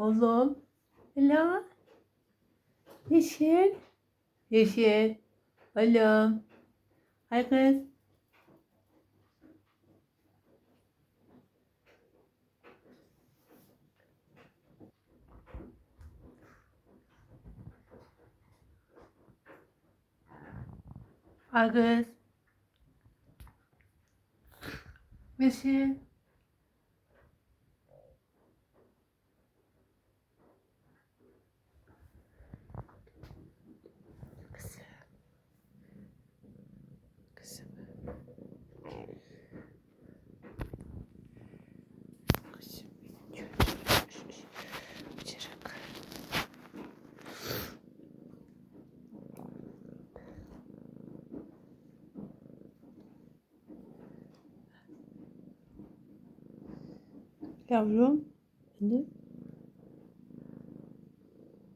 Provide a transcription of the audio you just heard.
Oğlum. Ela. Yeşil. Yeşil. Oğlum. Hay kız. Hay kız. Yeşil. que ça